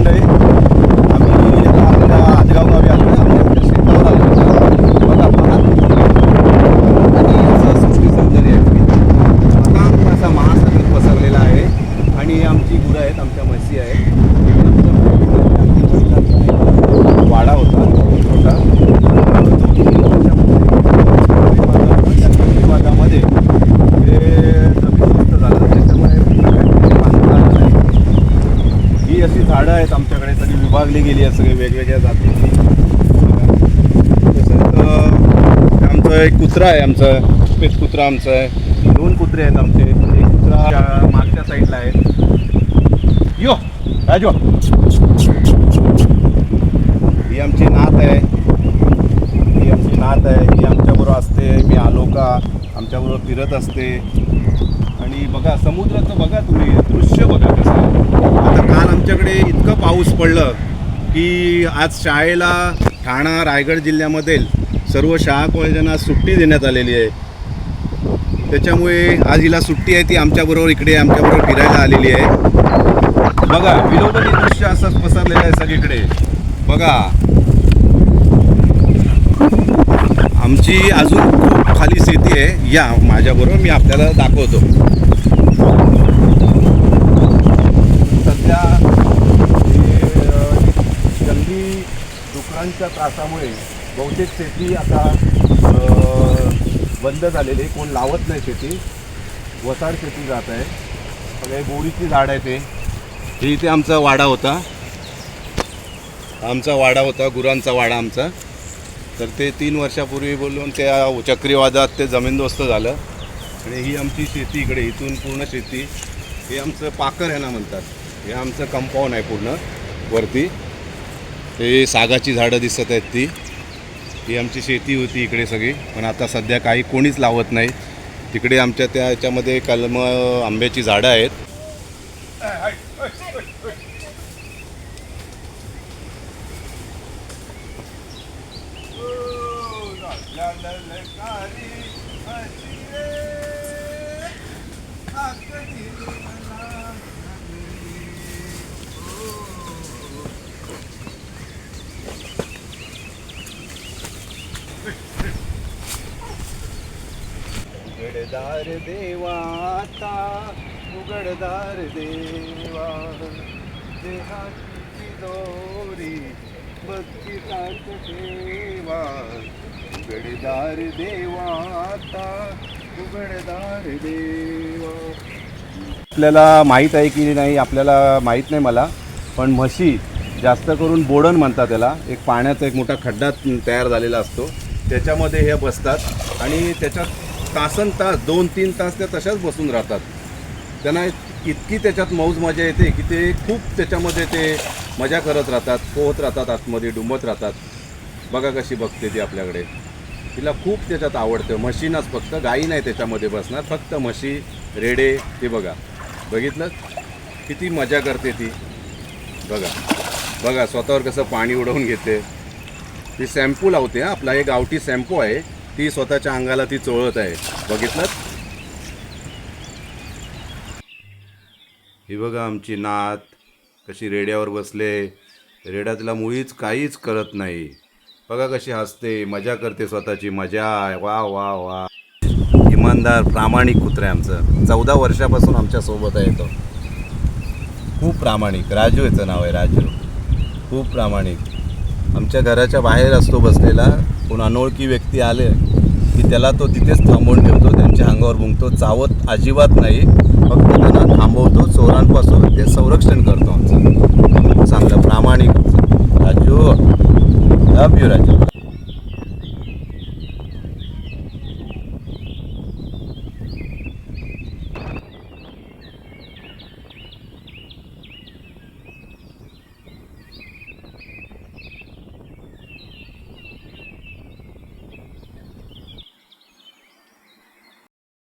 मंडळी झाडं आहेत आमच्याकडे सगळी विभागली गेली आहे सगळे वेगवेगळ्या जातीची. तसंच आमचं एक कुत्रा आहे आमचं सफेद कुत्रा आमचं आहे. दोन कुत्रे आहेत आमचे. एक कुत्रा मागच्या साईडला आहे. यो राजू. ही आमची नात आहे. ही आमची नात आहे. ही आमच्याबरोबर असते. मी आलो का आमच्याबरोबर फिरत असते. आणि बघा समुद्राचं बघा तुम्ही दृश्य बघा कसं आता काल आमच्याकडे इतकं पाऊस पडलं की आज शाळेला ठाणा रायगड जिल्ह्यामध्ये सर्व शाळा कॉलेजांना सुट्टी देण्यात आलेली आहे. त्याच्यामुळे आज हिला सुट्टी आहे ती आमच्याबरोबर इकडे आमच्याबरोबर फिरायला आलेली आहे. बघा विनोदनी दृश्य असंच पसरलेलं आहे सगळीकडे. बघा. आमची अजून खूप खाली शेती आहे. या माझ्याबरोबर मी आपल्याला दाखवतो. सध्या हे, जंगली डुकरांच्या त्रासामुळे बहुतेक शेती आता बंद झालेली आहे. कोण लावत नाही शेती. वसाड शेती जात आहे. सगळे बोरीची झाड आहे ते हे इथे आमचा वाडा होता. आमचा वाडा होता गुरांचा वाडा आमचा. तर ते तीन वर्षापूर्वी बोलून त्या चक्रीवादात ते जमीनदोस्त झालं. आणि ही आमची शेती इकडे इथून पूर्ण शेती. हे आमचं पाकर ह्यांना म्हणतात. हे आमचं कंपाऊंड आहे पूर्ण वरती. ते सागाची झाडं दिसत आहेत ती. ही आमची शेती होती इकडे सगळी. पण आता सध्या काही कोणीच लावत नाही. तिकडे आमच्या त्या याच्यामध्ये कलम आंब्याची झाडं आहेत. उघडदार देवाता उघडदार देवा. देहाची दोरी भक्ती सांग देवा उघडदार देवाता उघडदार देवा. आपल्याला माहीत आहे की नाही आपल्याला माहीत नाही मला पण म्हशी जास्त करून बोडण म्हणतात त्याला. एक पाण्याचा एक मोठा खड्डा तयार झालेला असतो. त्याच्यामध्ये हे बसतात आणि त्याच्यात तासन तास दोन तीन तास त्या तशाच बसून राहतात. त्यांना इतकी त्याच्यात मौज मजा येते की ते खूप त्याच्यामध्ये ते मजा करत राहतात पोहत राहतात आतमध्ये डुंबत राहतात. बघा कशी बघते ती आपल्याकडे. तिला खूप त्याच्यात आवडतं. म्हशीनाच फक्त गाई नाही त्याच्यामध्ये बसणार फक्त म्हशी रेडे ते बघा. बघितलं? किती मजा करते ती. बघा. बघा स्वतःवर कसं पाणी उडवून घेते. ती शॅम्पू लावते हां. आपला एक गावठी शॅम्पू आहे. ती स्वतःच्या अंगाला ती चोळत आहे. बघितलं? ही बघा आमची नात कशी रेड्यावर बसले. रेडा तिला मुळीच काहीच करत नाही. बघा कशी हसते मजा करते स्वतःची मजा वा वा वा. इमानदार प्रामाणिक कुत्रे आमचं. चौदा वर्षापासून आमच्यासोबत आहे तो. खूप प्रामाणिक. राजू याचं नाव आहे राजू. खूप प्रामाणिक. आमच्या घराच्या बाहेर असतो बसलेला. कोण अनोळखी व्यक्ती आले की त्याला तो तिथेच थांबवून ठेवतो त्यांच्या अंगावर भुंकतो चावत अजिबात नाही. फक्त त्यांना करतो आमचं चांगलं